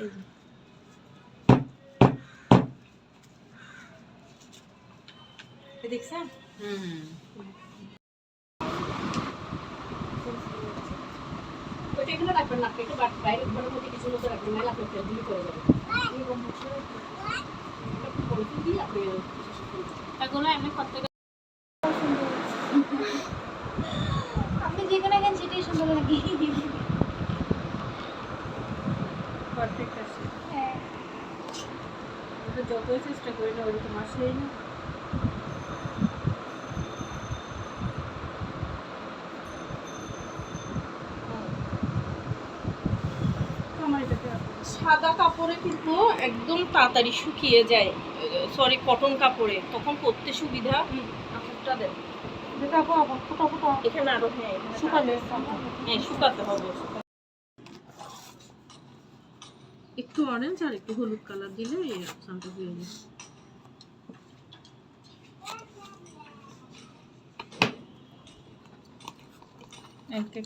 এই যে। এই দেখছেন হুম। ওইটা এখানে রাখবেন না একটু বাইরে ঘরের মধ্যে কিছু মতো রাখবেন নাহলে আপনার তেল দিলে করে যাবে পলিথিন দিয়ে আপনি এগুলো এমনি কত টাকা আপনি যেখানে গেছেন সেটাই সুন্দর লাগে। পারফেক্ট আছে। হ্যাঁ। ওটা যতই চেষ্টা করি না ওরকম আসেই না। সাদা কাপড়ে কিন্তু একদম তাড়াতাড়ি শুকিয়ে যায়। সরি কটন কাপড়ে। তখন পরতে সুবিধা। কাপড়টা দেন। এখানে আরও হ্যাঁ হ্যাঁ শুকাতে হবে। একটু অরেঞ্জ আর একটু হলুদ কালার দিলে এই অপশানটা হয়ে যাবে। একটা